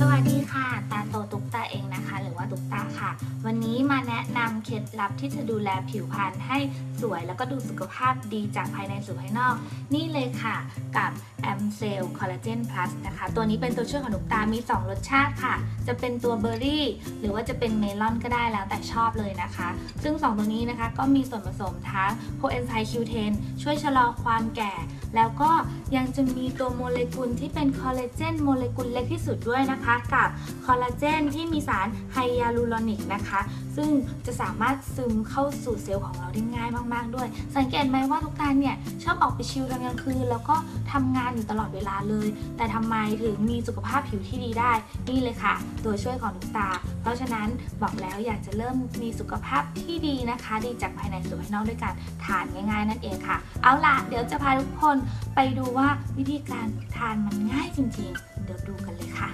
สวัสดีค่ะตาโตตุกตาเองนะคะ หรือว่าตุกตาค่ะ วันนี้มาแนะนำเคล็ดลับที่จะดูแลผิวพรรณให้สวยแล้วก็ดูสุขภาพดีจากภายในสู่ภายนอก นี่เลยค่ะกับ a m c e l Collagen Plus นะคะ ตัวนี้เป็นตัวช่วยของตุกตา มี 2 รสชาติค่ะ จะเป็นตัวเบอร์รี่ หรือว่าจะเป็นเมลอนก็ได้แล้วแต่ชอบเลยนะคะ ซึ่ง 2 ตัวนี้นะคะก็มีส่วนผสมทั้งโคเอนไซม์ Q10 ช่วยชะลอความแก่ แล้วก็ยังจะมีตัวโมเลกุลที่เป็นคอลลาเจนโมเลกุลเล็กที่สุดด้วยนะคะ กับคอลลาเจนที่มีสารไฮยาลูรอนิกนะคะ ซึ่งจะสามารถซึมเข้าสู่เซลล์ของเราได้ง่ายมากๆด้วย สังเกตไหมว่าทุกท่านเนี่ยชอบออกไปชิลตอนกลางคืน แล้วก็ทำงานอยู่ตลอดเวลาเลย แต่ทำไมถึงมีสุขภาพผิวที่ดีได้ นี่เลยค่ะ ตัวช่วยของทุกตา เพราะฉะนั้นบอกแล้วอยากจะเริ่มมีสุขภาพที่ดีนะคะ ดีจากภายในสู่ภายนอกด้วยการทานง่าย ๆ นั่นเองค่ะ เอาล่ะเดี๋ยวจะพาทุกคนไปดูว่าวิธีการทานมันง่ายจริงๆ เดี๋ยวดูกันเลยค่ะ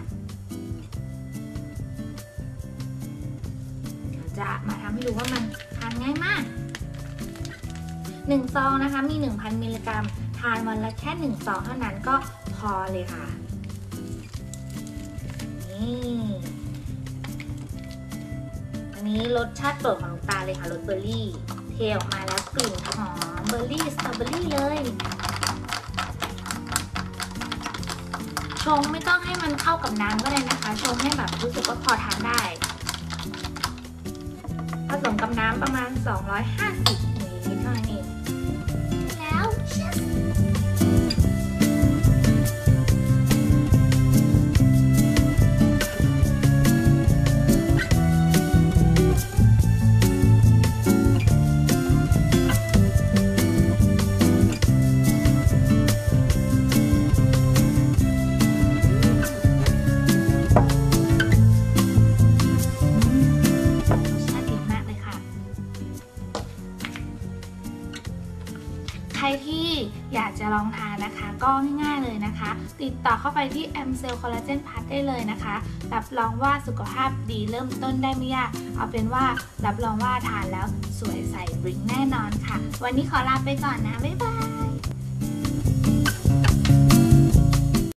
เดี๋ยวจะมาทำให้ดูว่ามันทานง่ายมาก1ซองนะคะมี 1,000 มิลลิกรัม ทานวันละแค่ 1 ซองเท่านั้นก็พอเลยค่ะ นี่อันนี้รสชาติโปรดของตาเลยค่ะรสเบอร์รี่ เทออกมาแล้วกลิ่นหอมเบอร์รี่สตรอเบอร์รี่เลย ชงไม่ต้องให้มันเข้ากับน้ำก็ได้นะคะ ชงให้แบบรู้สึกว่าพอทานได้ ผสมกับน้ำประมาณ 250มิลลิลิตรเท่านั้น ใครที่อยากจะลองทานนะคะ ก็ง่ายๆเลยนะคะ ติดต่อเข้าไปที่ m c e l Collagen Plus ได้เลยนะคะ รับรองว่าสุขภาพดีเริ่มต้นได้ไม่ยาก เอาเป็นว่ารับรองว่าทานแล้วสวยใสบริ้งแน่นอนค่ะ วันนี้ขอลาไปก่อนนะ บ๊ายบาย